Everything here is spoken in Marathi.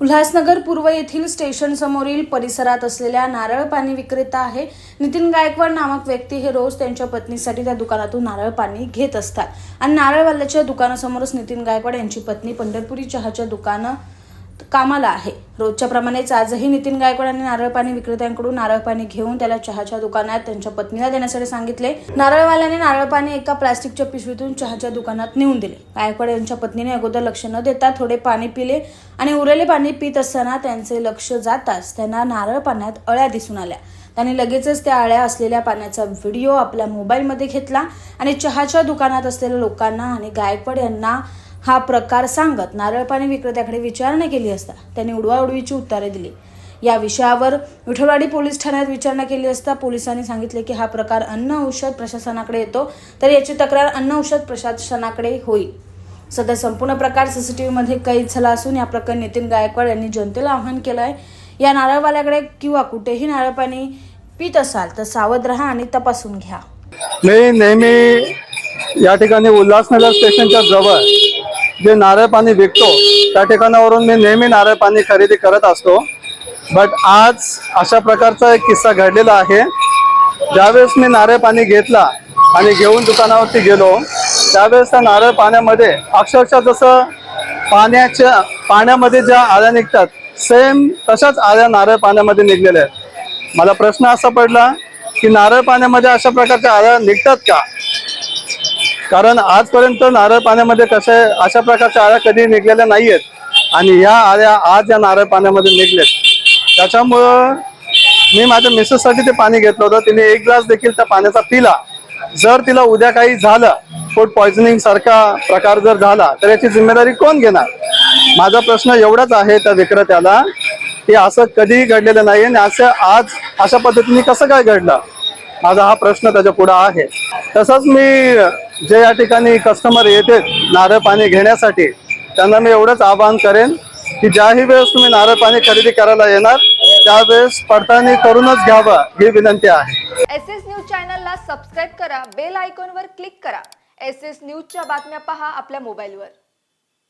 उल्हासनगर पूर्व येथील स्टेशन समोरील परिसरात असलेल्या नारळ पाणी विक्रेता आहे. नितीन गायकवाड नामक व्यक्ती हे रोज त्यांच्या पत्नीसाठी त्या दुकानातून नारळ पाणी घेत असतात. आणि नारळवाल्याच्या दुकानासमोरच नितीन गायकवाड यांची पत्नी पंढरपुरी चहाच्या दुकानं कामाला आहे. रोजच्या प्रमाणेच आजही नितीन गायकवाड यांनी नारळ पाणी विक्रेत्यांकडून नारळ पाणी घेऊन त्याला चहाच्या दुकानात त्यांच्या पत्नीला देण्यासाठी सांगितले. नारळवाल्याने नारळ पाणी एका प्लास्टिकच्या पिशवीतून चहाच्या दुकानात नेऊन दिले. गायकवाड यांच्या पत्नीने अगोदर लक्ष न देता थोडे पाणी पिले आणि उरलेले पाणी पित असताना त्यांचे लक्ष जाताच त्यांना नारळ पाण्यात अळ्या दिसून आल्या. त्यांनी लगेचच त्या आळ्या असलेल्या पाण्याचा व्हिडिओ आपल्या मोबाईलमध्ये घेतला आणि चहाच्या दुकानात असलेल्या लोकांना आणि गायकवाड यांना हा प्रकार सांगत नारळ पाणी विक्रेत्याकडे विचारणा केली असता त्यांनी उडवाउडवीची उत्तरे दिली. या विषयावर विठलवाडी पोलीस ठाण्यात विचारणा केली असता पोलिसांनी सांगितले की हा प्रकार अन्न औषध प्रशासनाकडे येतो तर याची तक्रार अन्न औषध प्रशासनाकडे होईल. सध्या संपूर्ण प्रकार सीसीटीव्ही मध्ये कैद झाला असून या प्रकरणी नितीन गायकवाड यांनी जनतेला आवाहन केलं आहे या नारळवाल्याकडे किंवा कुठेही नारळ पाणी पित असाल तर सावध राहा आणि तपासून घ्या. मी नेहमी या ठिकाणी उल्हासनगर स्टेशनच्या जवळ जे नारळ पाणी विकतो त्या ठिकाणावरून मी नेहमी नारळ पाणी खरेदी करत असतो. बट आज अशा प्रकारचा एक किस्सा घडलेला आहे. ज्यावेळेस मी नारळ पाणी घेतला आणि घेऊन दुकानावरती गेलो त्यावेळेस त्या नारळ पाण्यामध्ये अक्षरशः जसं पाण्याच्या पाण्यामध्ये ज्या आळ्या निघतात सेम तशाच आळ्या नारळ पाण्यामध्ये निघलेल्या आहेत. मला प्रश्न असा पडला की नारळ पाण्यामध्ये अशा प्रकारच्या आळ्या निघतात का? कारण आजपर्यंत नारळ पाण्यामध्ये कसे अशा प्रकारच्या आळ्या कधी निघलेल्या आहेत आणि ह्या आळ्या आज या नारळ पाण्यामध्ये निघल्यात त्याच्यामुळं मी माझ्या मिसेससाठी ते पाणी घेतलं होतं. तिने एक ग्लास देखील त्या पाण्याचा पिला. जर तिला उद्या काही झालं फूड पॉइझनिंग सारखा प्रकार जर झाला तर याची जिम्मेदारी कोण घेणार? माझा प्रश्न एवढाच आहे त्या विक्रेत्याला की असं कधीही घडलेलं नाही आणि असं आज अशा पद्धतीने कसं काय घडलं? माझा हा प्रश्न त्याच्या पुढं आहे. तसंच मी जे या ठिकाणी कस्टमर येते नारळ पाणी घेण्यासाठी त्यांना मी एवढंच आवाहन करेन की ज्याही वेळेस तुम्ही नारळ पाणी खरेदी करायला येणार त्यावेळेस पडताळणी करूनच घ्यावं ही विनंती आहे. एस एस न्यूज चॅनलला सबस्क्राईब करा बेल आयकॉनवर क्लिक करा. एस एस न्यूजच्या बातम्या पहा आपल्या मोबाईलवर.